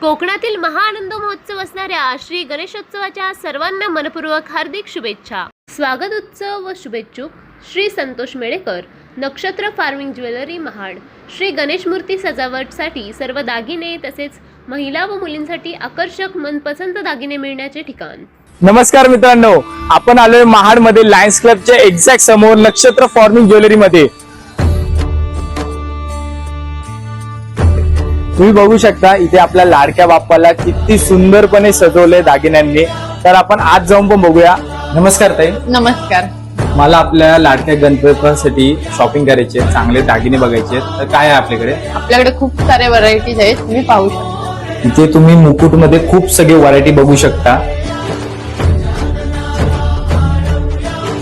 कोकणातील महाआनंद महोत्सव असणाऱ्या श्री गणेशोत्सवाच्या सर्वांना मनपूर्वक हार्दिक शुभेच्छा. स्वागत उत्सव व शुभेच्छुक श्री संतोष मेळेकर नक्षत्र फार्मिंग ज्वेलरी महाड. श्री गणेश मूर्ती सजावटसाठी सर्व दागिने तसेच महिला व मुलींसाठी आकर्षक मनपसंत दागिने मिळण्याचे ठिकाण. नमस्कार मित्रांनो आपण आलोय महाडमध्ये लायन्स क्लबच्या एक्झॅक्ट समोर नक्षत्र फॉर्मिंग ज्वेलरी तुम्ही बघू शकता इथे आपल्या लाडक्या बाप्पाला किती सुंदरपणे सजवलंय दागिन्यांनी. तर आपण आज जाऊन पण बघूया. नमस्कार ताई. नमस्कार. मला आपल्या लाडक्या गणपतीसाठी शॉपिंग करायची आहे चांगले दागिने बघायचे आहेत. तर काय आहे आपल्याकडे? आपल्याकडे खूप सारे व्हरायटीज आहेत तुम्ही पाहू शकता. इथे तुम्ही मुकुटमध्ये खूप सगळे व्हरायटी बघू शकता.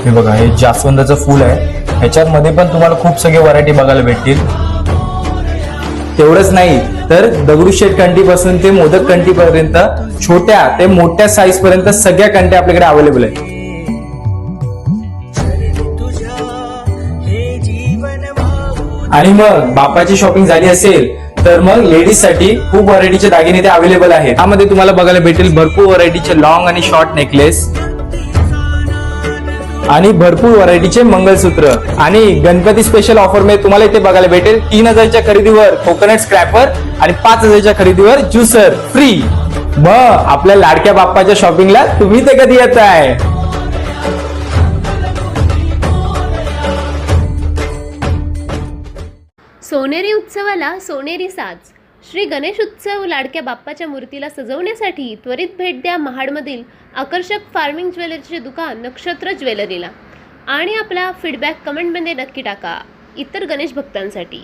हे बघा हे जास्वंदाचं फुल आहे. ह्याच्यामध्ये पण तुम्हाला खूप सगळे व्हरायटी बघायला भेटतील. तेवढंच नाही तर दगडूशेठ कंटी पासून ते मोदक कंटी पर्यंत छोट्या ते मोठ्या साईज पर्यंत सगळ्या कंट्या आपल्याकडे अवेलेबल आहेत. आणि मग बापाची शॉपिंग झाली असेल तर मग लेडीजसाठी खूप व्हरायटीचे दागिने ते अवेलेबल आहेत. त्यामध्ये तुम्हाला बघायला भेटेल भरपूर व्हरायटीचे लॉंग आणि शॉर्ट नेकलेस आणि भरपूर व्हरायटीचे मंगलसूत्र. आणि गणपती स्पेशल ऑफरमध्ये तुम्हाला इथे बघायला भेटेल तीन हजारच्या खरेदीवर कोकोनट स्क्रॅपर आणि पाच हजारच्या खरेदीवर ज्युसर फ्री मग आपल्या लाडक्या बाप्पाच्या शॉपिंगला तुम्ही ते कधी येत आहे सोनेरी उत्सवाला सोनेरी साज. श्री गणेश उत्सव लाडक्या बाप्पाच्या मूर्तीला सजवण्यासाठी त्वरित भेट द्या महाडमधील आकर्षक फार्मिंग ज्वेलरीचे दुकान नक्षत्र ज्वेलरीला. आणि आपला फीडबॅक कमेंटमध्ये नक्की टाका. इतर गणेश भक्तांसाठी.